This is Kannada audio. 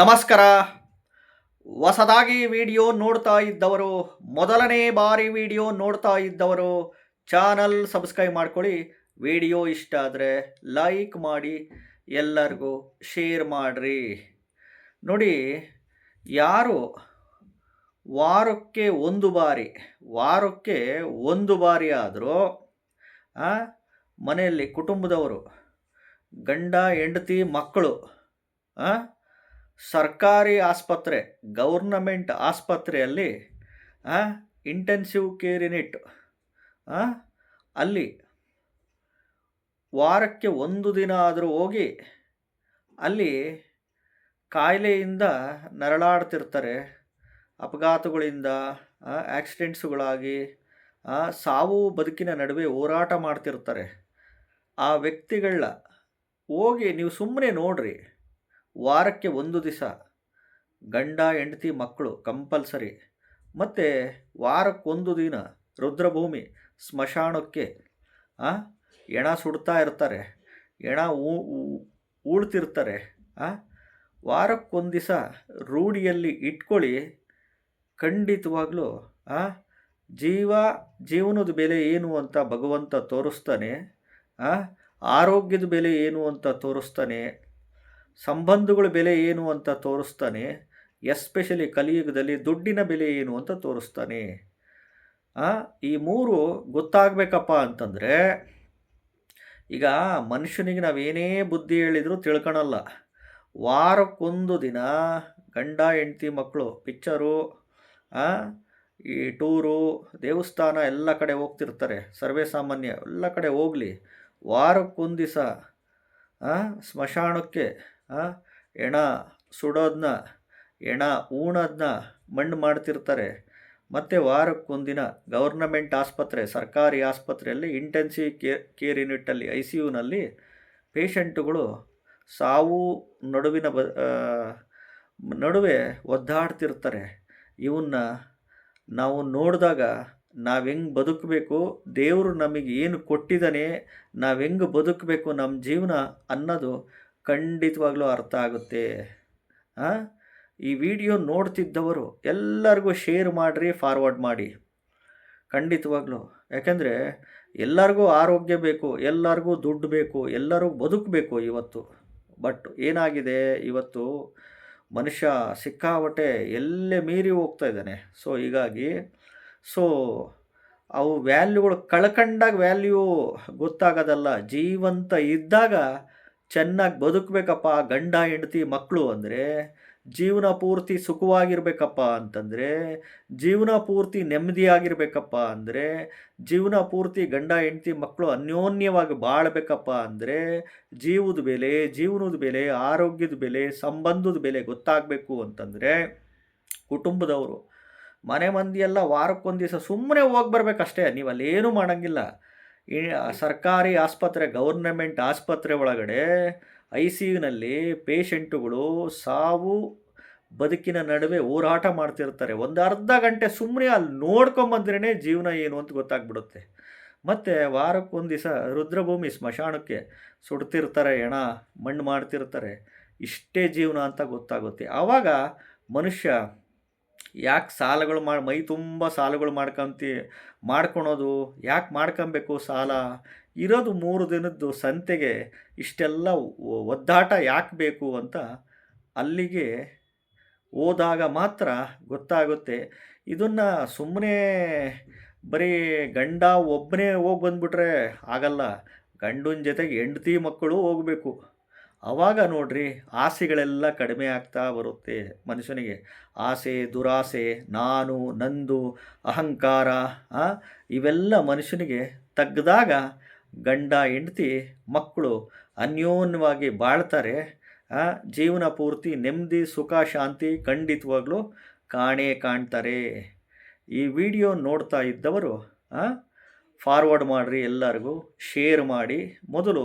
ನಮಸ್ಕಾರ. ಹೊಸದಾಗಿ ವಿಡಿಯೋ ನೋಡ್ತಾ ಇದ್ದವರು, ಮೊದಲನೇ ಬಾರಿ ವಿಡಿಯೋ ನೋಡ್ತಾ ಇದ್ದವರು, ಚಾನಲ್ ಸಬ್ಸ್ಕ್ರೈಬ್ ಮಾಡ್ಕೊಳ್ಳಿ. ವಿಡಿಯೋ ಇಷ್ಟ ಆದರೆ ಲೈಕ್ ಮಾಡಿ, ಎಲ್ಲರಿಗೂ ಶೇರ್ ಮಾಡಿರಿ. ನೋಡಿ, ಯಾರು ವಾರಕ್ಕೆ ಒಂದು ಬಾರಿ, ವಾರಕ್ಕೆ ಒಂದು ಬಾರಿ ಆದರೂ ಮನೆಯಲ್ಲಿ ಕುಟುಂಬದವರು, ಗಂಡ, ಹೆಂಡತಿ, ಮಕ್ಕಳು ಸರ್ಕಾರಿ ಆಸ್ಪತ್ರೆ, ಗೌರ್ನಮೆಂಟ್ ಆಸ್ಪತ್ರೆಯಲ್ಲಿ ಇಂಟೆನ್ಸಿವ್ ಕೇರ್ ಯೂನಿಟ್ ಅಲ್ಲಿ ವಾರಕ್ಕೆ ಒಂದು ದಿನ ಆದರೂ ಹೋಗಿ ಅಲ್ಲಿ ಕಾಯಿಲೆಯಿಂದ ನರಳಾಡ್ತಿರ್ತಾರೆ. ಅಪಘಾತಗಳಿಂದ ಆಕ್ಸಿಡೆಂಟ್ಸುಗಳಾಗಿ ಸಾವು ಬದುಕಿನ ನಡುವೆ ಹೋರಾಟ ಮಾಡ್ತಿರ್ತಾರೆ. ಆ ವ್ಯಕ್ತಿಗಳ ಹೋಗಿ ನೀವು ಸುಮ್ಮನೆ ನೋಡ್ರಿ. ವಾರಕ್ಕೆ ಒಂದು ದಿವಸ ಗಂಡ, ಹೆಂಡತಿ, ಮಕ್ಕಳು ಕಂಪಲ್ಸರಿ ಮತ್ತು ವಾರಕ್ಕೊಂದು ದಿನ ರುದ್ರಭೂಮಿ ಸ್ಮಶಾನಕ್ಕೆ ಎಣ ಸುಡ್ತಾ ಇರ್ತಾರೆ ಎಣ ಊಳ್ತಿರ್ತಾರೆ ವಾರಕ್ಕೊಂದು ದಿವಸ ರೂಢಿಯಲ್ಲಿ ಇಟ್ಕೊಳ್ಳಿ, ಖಂಡಿತವಾಗ್ಲೂ ಜೀವ, ಜೀವನದ ಬೆಲೆ ಏನು ಅಂತ ಭಗವಂತ ತೋರಿಸ್ತಾನೆ ಆರೋಗ್ಯದ ಬೆಲೆ ಏನು ಅಂತ ತೋರಿಸ್ತಾನೆ ಸಂಬಂಧಗಳ ಬೆಲೆ ಏನು ಅಂತ ತೋರಿಸ್ತಾನೆ, ಎಸ್ಪೆಷಲಿ ಕಲಿಯುಗದಲ್ಲಿ ದುಡ್ಡಿನ ಬೆಲೆ ಏನು ಅಂತ ತೋರಿಸ್ತಾನೆ. ಈ ಮೂರು ಗೊತ್ತಾಗಬೇಕಪ್ಪ ಅಂತಂದರೆ, ಈಗ ಮನುಷ್ಯನಿಗೆ ನಾವೇನೇ ಬುದ್ಧಿ ಹೇಳಿದರೂ ತಿಳ್ಕೊಳಲ್ಲ ವಾರಕ್ಕೊಂದು ದಿನ ಗಂಡ, ಹೆಂಡತಿ ಮಕ್ಕಳು ಪಿಕ್ಚರು ಈ ಟೂರು, ದೇವಸ್ಥಾನ ಎಲ್ಲ ಕಡೆ ಹೋಗ್ತಿರ್ತಾರೆ, ಸರ್ವೇ ಸಾಮಾನ್ಯ ಎಲ್ಲ ಕಡೆ ಹೋಗಲಿ, ವಾರಕ್ಕೊಂದು ದಿವಸ ಸ್ಮಶಾನಕ್ಕೆ ಹೆಣ ಸುಡೋದನ್ನ ಎಣ ಊಣೋದನ್ನ ಮಣ್ಣು ಮಾಡ್ತಿರ್ತಾರೆ. ಮತ್ತು ವಾರಕ್ಕೊಂದಿನ ಗೌರ್ನಮೆಂಟ್ ಆಸ್ಪತ್ರೆ, ಸರ್ಕಾರಿ ಆಸ್ಪತ್ರೆಯಲ್ಲಿ ಇಂಟೆನ್ಸಿವ್ ಕೇರ್ ಕೇರ್ ಯೂನಿಟಲ್ಲಿ ಐ ಸಿ ಯುನಲ್ಲಿ ಪೇಷಂಟುಗಳು ಸಾವು ನಡುವಿನ ಬ ನಡುವೆ ಒದ್ದಾಡ್ತಿರ್ತಾರೆ. ಇವನ್ನ ನಾವು ನೋಡಿದಾಗ ನಾವು ಹೆಂಗೆ ಬದುಕಬೇಕು, ದೇವರು ನಮಗೆ ಏನು ಕೊಟ್ಟಿದ್ದಾನೆ, ನಾವು ಹೆಂಗೆ ಬದುಕಬೇಕು ನಮ್ಮ ಜೀವನ ಅನ್ನೋದು ಖಂಡಿತವಾಗ್ಲೂ ಅರ್ಥ ಆಗುತ್ತೆ. ಹಾಂ ಈ ವಿಡಿಯೋ ನೋಡ್ತಿದ್ದವರು ಎಲ್ಲರಿಗೂ ಶೇರ್ ಮಾಡಿರಿ ಫಾರ್ವರ್ಡ್ ಮಾಡಿ. ಖಂಡಿತವಾಗ್ಲೂ. ಯಾಕೆಂದರೆ ಎಲ್ಲರಿಗೂ ಆರೋಗ್ಯ ಬೇಕು, ಎಲ್ಲರಿಗೂ ದುಡ್ಡು ಬೇಕು, ಎಲ್ಲರೂ ಬದುಕಬೇಕು ಇವತ್ತು. ಬಟ್ ಏನಾಗಿದೆ? ಇವತ್ತು ಮನುಷ್ಯ ಸಿಕ್ಕಾಪಟ್ಟೆ ಎಲ್ಲೇ ಮೀರಿ ಹೋಗ್ತಾ ಇದ್ದಾನೆ. ಸೊ ಹೀಗಾಗಿ ಸೊ ಅವು ವ್ಯಾಲ್ಯೂಗಳು ಕಳ್ಕೊಂಡಾಗ ವ್ಯಾಲ್ಯೂ ಗೊತ್ತಾಗೋದಲ್ಲ. ಜೀವಂತ ಇದ್ದಾಗ ಚೆನ್ನಾಗಿ ಬದುಕಬೇಕಪ್ಪ, ಗಂಡ, ಹೆಂಡತಿ ಮಕ್ಕಳು ಅಂದರೆ ಜೀವನ ಪೂರ್ತಿ ಸುಖವಾಗಿರ್ಬೇಕಪ್ಪ ಅಂತಂದರೆ, ಜೀವನ ಪೂರ್ತಿ ನೆಮ್ಮದಿಯಾಗಿರ್ಬೇಕಪ್ಪ ಅಂದರೆ, ಜೀವನ ಪೂರ್ತಿ ಗಂಡ, ಹೆಂಡತಿ ಮಕ್ಕಳು ಅನ್ಯೋನ್ಯವಾಗಿ ಬಾಳಬೇಕಪ್ಪ ಅಂದರೆ ಜೀವದ ಬೆಲೆ, ಜೀವನದ ಬೆಲೆ, ಆರೋಗ್ಯದ ಬೆಲೆ, ಸಂಬಂಧದ ಬೆಲೆ ಗೊತ್ತಾಗಬೇಕು ಅಂತಂದರೆ ಕುಟುಂಬದವರು ಮನೆ ಮಂದಿಯೆಲ್ಲ ವಾರಕ್ಕೊಂದು ದಿವಸ ಸುಮ್ಮನೆ ಹೋಗಿ ಬರಬೇಕಷ್ಟೇ ನೀವು ಅಲ್ಲೇನೂ ಮಾಡೋಂಗಿಲ್ಲ. ಈ ಸರ್ಕಾರಿ ಆಸ್ಪತ್ರೆ ಗೌರ್ನಮೆಂಟ್ ಆಸ್ಪತ್ರೆ ಒಳಗಡೆ ಐ ಸಿ ಯುನಲ್ಲಿ ಪೇಷಂಟುಗಳು ಸಾವು, ಬದುಕಿನ ನಡುವೆ ಹೋರಾಟ ಮಾಡ್ತಿರ್ತಾರೆ. ಒಂದು ಅರ್ಧ ಗಂಟೆ ಸುಮ್ಮನೆ ಅಲ್ಲಿ ನೋಡ್ಕೊಂಬಂದ್ರೇ ಜೀವನ ಏನು ಅಂತ ಗೊತ್ತಾಗ್ಬಿಡುತ್ತೆ. ಮತ್ತು ವಾರಕ್ಕೊಂದು ದಿವಸ ರುದ್ರಭೂಮಿ ಸ್ಮಶಾನಕ್ಕೆ ಸುಡ್ತಿರ್ತಾರೆ ಹೆಣ ಮಣ್ಣು ಮಾಡ್ತಿರ್ತಾರೆ. ಇಷ್ಟೇ ಜೀವನ ಅಂತ ಗೊತ್ತಾಗುತ್ತೆ. ಆವಾಗ ಮನುಷ್ಯ ಯಾಕೆ ಸಾಲಗಳು ಮಾಡಿ ಮೈ ತುಂಬ ಸಾಲಗಳು ಮಾಡ್ಕೊಂತಿ, ಮಾಡ್ಕೊಳೋದು ಯಾಕೆ ಮಾಡ್ಕೊಬೇಕು ಸಾಲ? ಇರೋದು ಮೂರು ದಿನದ್ದು ಸಂತೆಗೆ ಇಷ್ಟೆಲ್ಲ ಒದ್ದಾಟ ಯಾಕೆ ಬೇಕು ಅಂತ ಅಲ್ಲಿಗೆ ಹೋದಾಗ ಮಾತ್ರ ಗೊತ್ತಾಗುತ್ತೆ. ಇದನ್ನು ಸುಮ್ಮನೆ ಬರೀ ಗಂಡ ಒಬ್ಬನೇ ಹೋಗಿ ಬಂದುಬಿಟ್ರೆ ಆಗಲ್ಲ. ಗಂಡನ ಜೊತೆಗೆ ಹೆಂಡತಿ ಮಕ್ಕಳು ಹೋಗಬೇಕು. ಆವಾಗ ನೋಡ್ರಿ ಆಸೆಗಳೆಲ್ಲ ಕಡಿಮೆ ಆಗ್ತಾ ಬರುತ್ತೆ ಮನುಷ್ಯನಿಗೆ. ಆಸೆ, ದುರಾಸೆ, ನಾನು, ನಂದು, ಅಹಂಕಾರ ಇವೆಲ್ಲ ಮನುಷ್ಯನಿಗೆ ತಗ್ದಾಗ ಗಂಡ, ಹೆಂಡತಿ, ಮಕ್ಕಳು ಅನ್ಯೋನ್ಯವಾಗಿ ಬಾಳ್ತಾರೆ. ಜೀವನ ಪೂರ್ತಿ ನೆಮ್ಮದಿ, ಸುಖ, ಶಾಂತಿ ಖಂಡಿತವಾಗ್ಲೂ ಕಾಣೇ ಕಾಣ್ತಾರೆ. ಈ ವಿಡಿಯೋ ನೋಡ್ತಾ ಇದ್ದವರು ಫಾರ್ವರ್ಡ್ ಮಾಡಿರಿ ಎಲ್ಲರಿಗೂ ಶೇರ್ ಮಾಡಿ. ಮೊದಲು